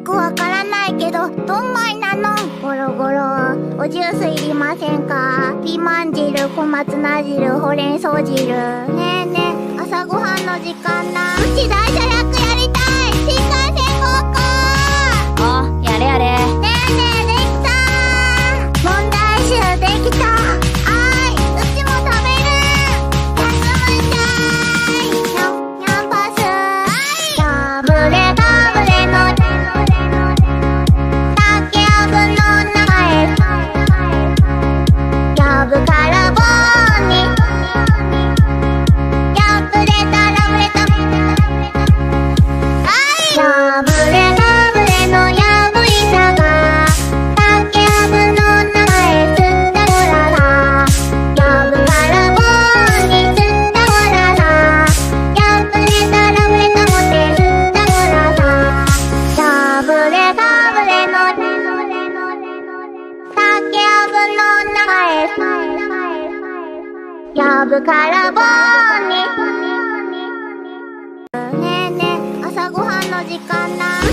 くわからないけどどんまいなの？ゴロゴロ。おジュースいりませんか？ピーマン汁小松菜汁ほうれん草汁。ねえねえ朝ごはんの時間だうち大じゃの名前。呼ぶから棒に。ねえねえ朝ごはんの時間だ。